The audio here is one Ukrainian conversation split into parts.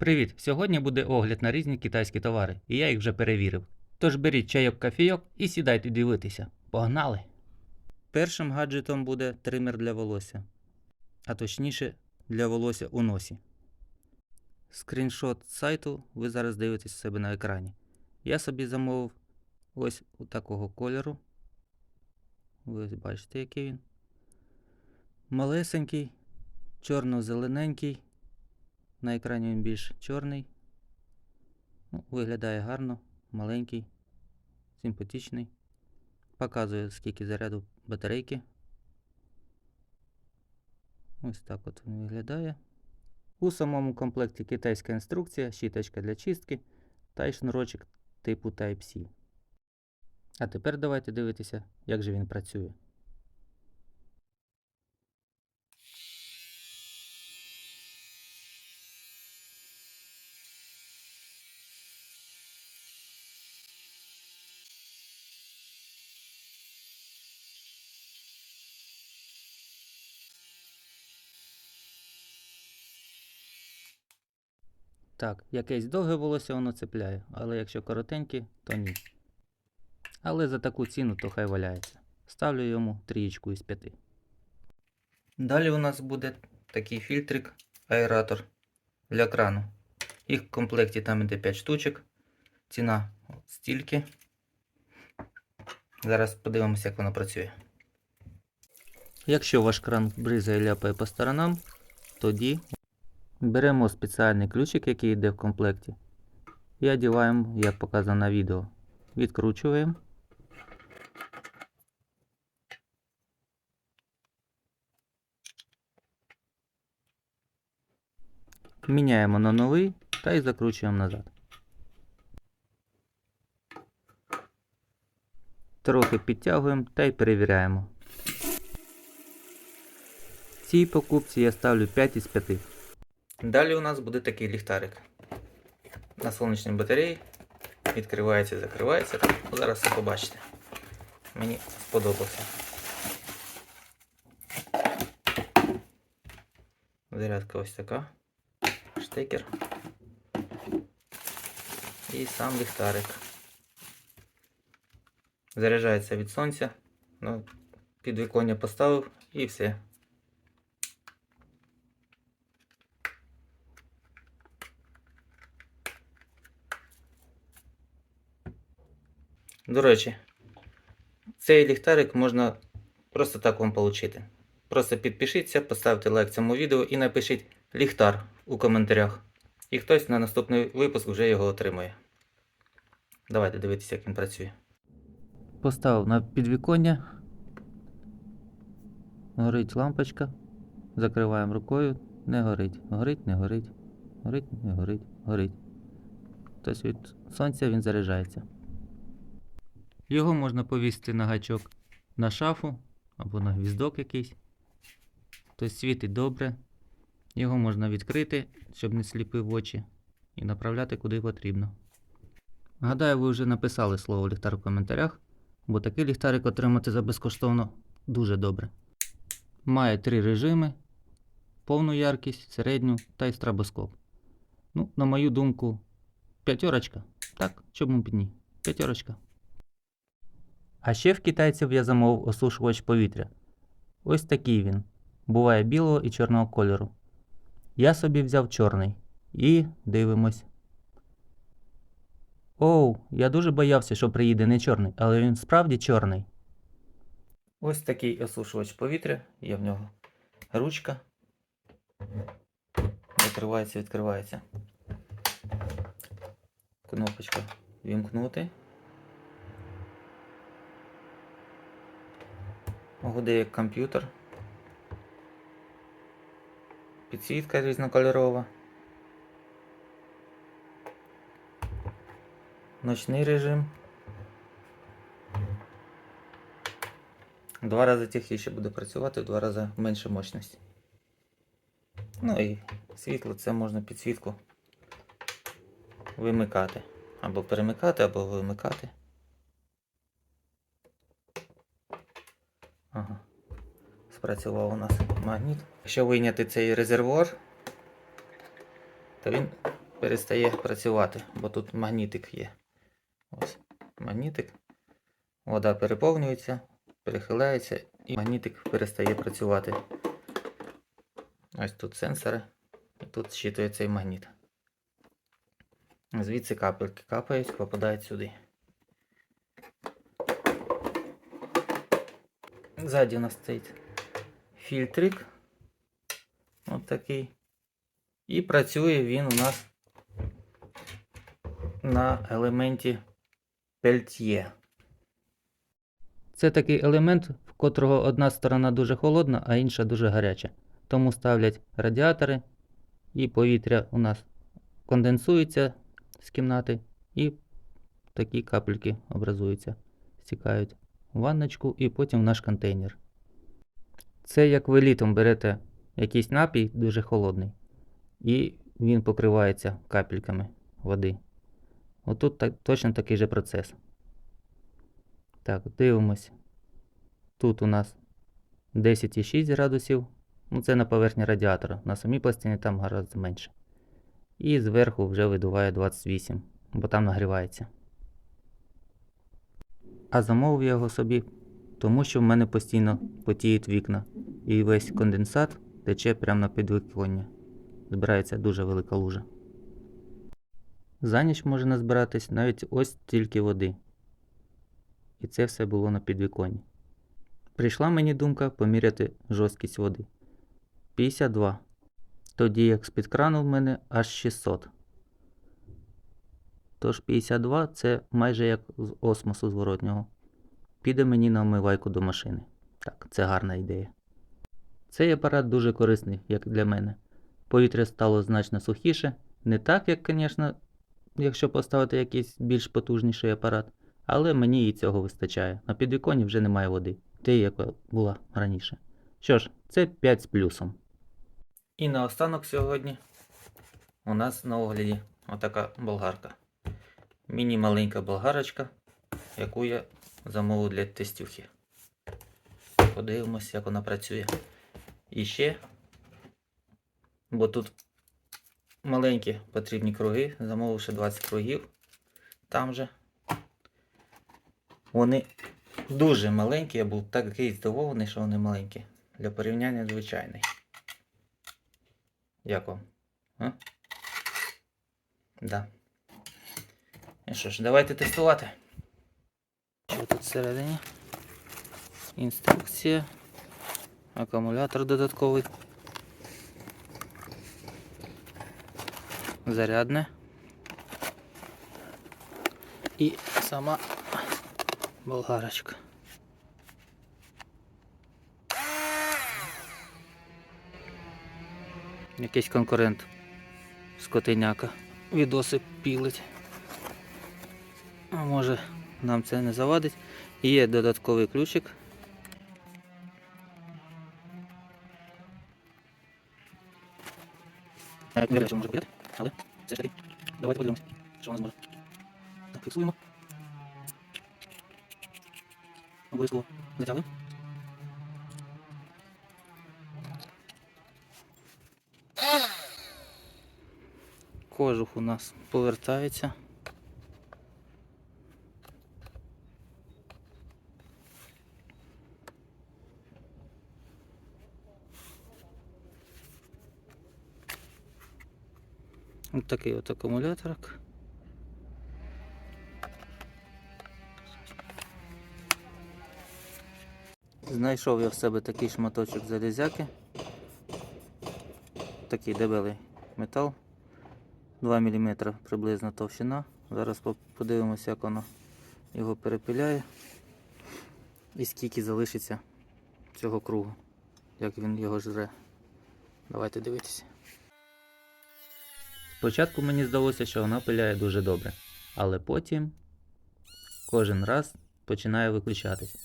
Привіт! Сьогодні буде огляд на різні китайські товари, і я їх вже перевірив. Тож беріть чайок кофійок і сідайте дивитися. Погнали! Першим гаджетом буде тример для волосся, а точніше для волосся у носі. Скріншот сайту ви зараз дивитесь себе на екрані. Я собі замовив ось у такого кольору. Ви бачите, який він. Малесенький, чорно-зелененький. На екрані він більш чорний. Ну, виглядає гарно, маленький, симпатичний. Показує, скільки заряду батарейки. Ось так от він виглядає. У самому комплекті китайська інструкція, щіточка для чистки та й шнурочок типу Type-C. А тепер давайте дивитися, як же він працює. Так, якесь довге волосся воно цепляє, але якщо коротеньке, то ні. Але за таку ціну то хай валяється. Ставлю йому трієчку із п'яти. Далі у нас буде такий фільтрик аератор для крану. Їх в комплекті там іде 5 штучок. Ціна от стільки. Зараз подивимося, як воно працює. Якщо ваш кран бризає і ляпає по сторонам, тоді Беремо спеціальний ключик, який йде в комплекті, і одіваємо, як показано на відео. Відкручуємо. Міняємо на новий та й закручуємо назад. Трохи підтягуємо та й перевіряємо. Цій покупці я ставлю 5 із 5. Далі у нас буде такий ліхтарик. На сонячній батареї. Відкривається і закривається. Зараз все побачите. Мені сподобався. Зарядка ось така. Штекер. І сам ліхтарик. Заряджається від сонця. Ну, підвіконня поставив і все. До речі, цей ліхтарик можна просто так вам отримати. Просто підпишіться, поставте лайк цьому відео і напишіть ліхтар у коментарях. І хтось на наступний випуск вже його отримає. Давайте дивитися, як він працює. Поставив на підвіконня. Горить лампочка. Закриваємо рукою. Не горить. Горить, не горить. Горить, не горить, горить. Тобто від сонця він заряджається. Його можна повісити на гачок на шафу або на гвіздок якийсь. Тобто світить добре. Його можна відкрити, щоб не сліпив очі, і направляти куди потрібно. Гадаю, ви вже написали слово ліхтар в коментарях, бо такий ліхтарик отримати за безкоштовно дуже добре. Має три режими: повну яркість, середню та й стробоскоп. Ну, на мою думку, п'ятерочка. Так, чому б ні? П'ятерочка. А ще в китайців я замовив осушувач повітря. Ось такий він. Буває білого і чорного кольору. Я собі взяв чорний. І дивимось. Оу, я дуже боявся, що приїде не чорний, але він справді чорний. Ось такий осушувач повітря. Є в нього ручка. Закривається, відкривається. Кнопочка вімкнути. Гуде як комп'ютер. Підсвітка різнокольорова. Ночний режим. Два рази тихіше буде працювати, в два рази менше мощності. Ну і світло це можна підсвітку вимикати. Або перемикати, або вимикати. Ага. Спрацював у нас магніт. Якщо вийняти цей резервуар, то він перестає працювати, бо тут магнітик є. Ось магнітик. Вода переповнюється, перехиляється і магнітик перестає працювати. Ось тут сенсори, і тут щитує цей магніт. Звідси капельки капають, попадають сюди. Ззаді у нас стоїть фільтрик. Ось такий. І працює він у нас на елементі пельт'є. Це такий елемент, в котрого одна сторона дуже холодна, а інша дуже гаряча. Тому ставлять радіатори, і повітря у нас конденсується з кімнати, і такі капельки образуються, стікають ванночку і потім в наш контейнер. Це як ви літом берете якийсь напій дуже холодний, і він покривається капельками води. Отут так, точно такий же процес. Так, дивимось. Тут у нас 10,6 градусів. Ну, це на поверхні радіатора. На самій пластині там гораздо менше. І зверху вже видуває 28, бо там нагрівається. А замовив я його собі, тому що в мене постійно потіють вікна. І весь конденсат тече прямо на підвіконня. Збирається дуже велика лужа. За ніч може назбиратись навіть ось тільки води. І це все було на підвіконні. Прийшла мені думка поміряти жорсткість води. 52. Тоді як з-під крану в мене аж 600. Тож 52 це майже як з осмосу зворотнього. Піде мені на омивайку до машини. Так, це гарна ідея. Цей апарат дуже корисний, як для мене. Повітря стало значно сухіше. Не так, як, звісно, якщо поставити якийсь більш потужніший апарат, але мені і цього вистачає. На підвіконні вже немає води, те, яка була раніше. Що ж, це 5 з плюсом. І наостанок сьогодні у нас на огляді отака болгарка. Міні-маленька болгарочка, яку я замовив для тестюхи. Подивимось, як вона працює. І ще, бо тут маленькі потрібні круги, замовив ще 20 кругів. Там же. Вони дуже маленькі, я був такий здивований, що вони маленькі. Для порівняння звичайний. Як вам? А? Да. І що ж, давайте тестувати. Що тут всередині? Інструкція. Акумулятор додатковий. Зарядне. І сама болгарочка. Якийсь конкурент скотиняка. Відоси пілить. А може нам це не завадить. І є додатковий ключик. Не знаю, що може бути, але все ж таки. Давайте подивимось, що у нас може. Так, фіксуємо. Обов'язково затягуємо. Кожух у нас повертається. Ось такий от акумуляторик. Знайшов я в себе такий шматочок залізяки. Такий дебелий метал. 2 мм приблизно товщина. Зараз по- подивимося, як воно його перепиляє. І скільки залишиться цього кругу, як він його жре. Давайте дивитися. Спочатку мені здалося, що вона пиляє дуже добре, але потім кожен раз починає виключатись.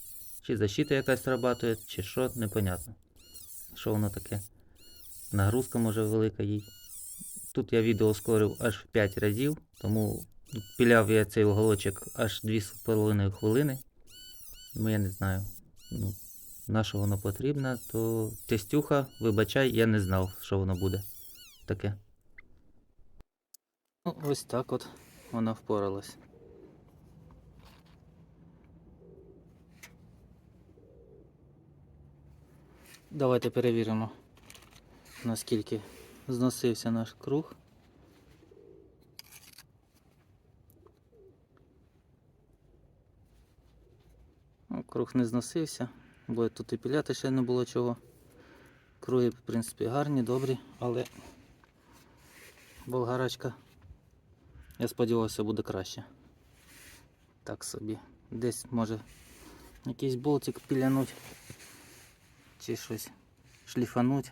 Чи защита якась срабатує, чи що, непонятно. Що воно таке? Нагрузка може велика їй. Тут я відео скорив аж в 5 разів, тому піляв я цей уголочок аж 2,5 хвилини. Ну я не знаю. Ну, на що воно потрібно, то тестюха, вибачай, я не знав, що воно буде таке. Ну, ось так от вона впоралась. Давайте перевіримо, наскільки зносився наш круг. Ну, Круг не зносився, бо тут і піляти ще не було чого. Круги, в принципі, гарні, добрі, але болгарочка, я сподівався, буде краще. Так собі. Десь може якийсь болтик пілянуть чи щось шліфануть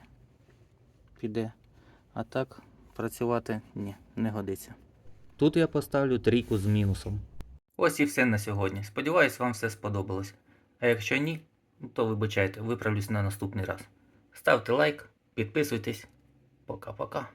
піде. А так працювати ні, не годиться. Тут я поставлю трійку з мінусом. Ось і все на сьогодні. Сподіваюсь, вам все сподобалось. А якщо ні, то вибачайте, виправлюсь на наступний раз. Ставте лайк, підписуйтесь. Пока-пока.